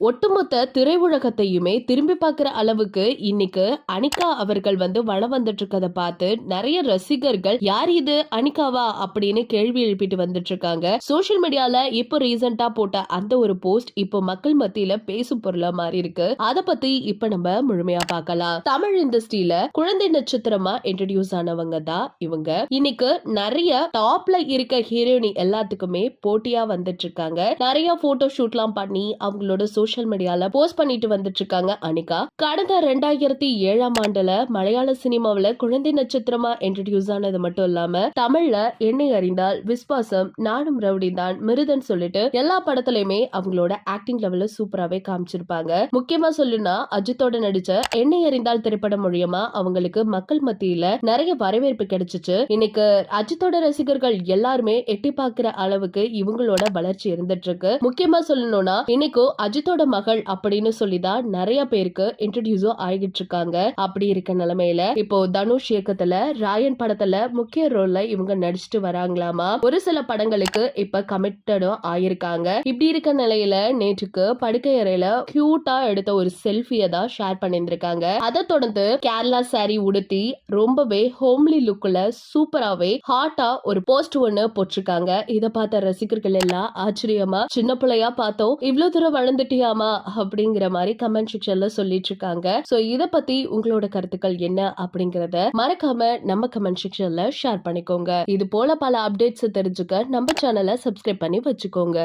ஒட்டுமொத்த திரையுலகத்தையுமே திரும்பி பார்க்குற அளவுக்கு இன்னைக்கு அனிகா அவர்கள் வந்து வளம் வந்துட்டு இருக்கதை பார்த்து நிறைய ரசிகர்கள் யார் இது? அனிகாவா? அப்படின்னு கேள்வி எழுப்பிட்டு வந்துட்டு இருக்காங்க சோசியல் மீடியால இப்போ ரீசெண்டா போட்ட அந்த ஒரு போஸ்ட் இப்போ மக்கள் மத்தியில பேசும் பொருளா மாறி இருக்கு. அதை பத்தி இப்ப நம்ம முழுமையா பார்க்கலாம். தமிழ் இண்டஸ்ட்ரியில குழந்தை நட்சத்திரமா இன்ட்ரடியூஸ் ஆனவங்க தான் இவங்க. இன்னைக்கு நிறைய டாப்ல இருக்க ஹீரோயினி எல்லாத்துக்குமே போட்டியா வந்துட்டு இருக்காங்க நிறைய போட்டோ ஷூட்லாம் பண்ணி அவங்களோட சோஷியல் மீடியால போஸ்ட் பண்ணிட்டு வந்துட்டு இருக்காங்க அனிகா. கடந்த ரெண்டாயிரத்தி ஏழாம் ஆண்டுல மலையாள சினிமாவுல குழந்தை நட்சத்திரமா இன்ட்ரடியூஸ் ஆனது மட்டும் இல்லாம தமிழ்ல எண்ணெய் அறிந்தால் விஸ்வாசம் நானும் ரவுடி தான் மிருதன் சொல்லிட்டு எல்லா படத்துலயுமே அவங்களோட ஆக்டிங் லெவல்ல சூப்பராவே காமிச்சிருப்பாங்க. முக்கியமா சொல்லுனா அஜித்தோட நடிச்ச எண்ணெய் அறிந்தால் திரைப்படம் மூலியமா அவங்களுக்கு மக்கள் மத்தியில நிறைய வரவேற்பு கிடைச்சிச்சு. இன்னைக்கு அஜித்தோட ரசிகர்கள் எல்லாருமே எட்டி பார்க்கிற அளவுக்கு இவங்களோட வளர்ச்சி இருந்துட்டு இருக்கு முக்கியமா சொல்லணும்னா இன்னைக்கும் அஜித்தோட மகள் அப்படின்னு சொல்லிதான் நிறைய பேருக்கு இன்ட்ரடியூஸும் ஆகிட்டு இருக்காங்க. அப்படி இருக்க நிலைமையில இப்போ தனுஷ் இயக்கத்துல ராயன் படத்துல முக்கிய ரோல்ல இவங்க நடிச்சிட்டு வராங்களாமா? ஒரு சில படங்களுக்கு இப்ப கமிட்டடும் ஆயிருக்காங்க. இப்படி இருக்க நிலையில நேற்றுக்கு படுக்கை அறையில கியூட்டா எடுத்த ஒரு செல்ஃபியை தான் ஷேர் பண்ணியிருந்திருக்காங்க. அதை தொடர்ந்து கேரளா சாரி உடுத்தி ரொம்பவே ஹோம்லி லுக்ல சூப்பராவே ஹாட்டா ஒரு போஸ்ட் ஒண்ணு போட்டிருக்காங்க. இதை பார்த்த ரசிகர்கள் எல்லாம் ஆச்சரியமா சின்ன பிள்ளையா பார்த்தோம். இவ்வளவு தூரம் வளர்ந்துட்டியா வளர்ந்துட்டியாமா அப்படிங்கிற மாதிரி கமெண்ட் செக்ஷன்ல சொல்லிட்டு இருக்காங்க சோ இத பத்தி உங்களோட கருத்துக்கள் என்ன அப்படிங்கறத மறக்காம நம்ம கமெண்ட் செக்ஷன்ல ஷேர் பண்ணிக்கோங்க. இது போல பல அப்டேட்ஸ் தெரிஞ்சுக்க நம்ம சேனலை சப்ஸ்கிரைப் பண்ணி வச்சுக்கோங்க.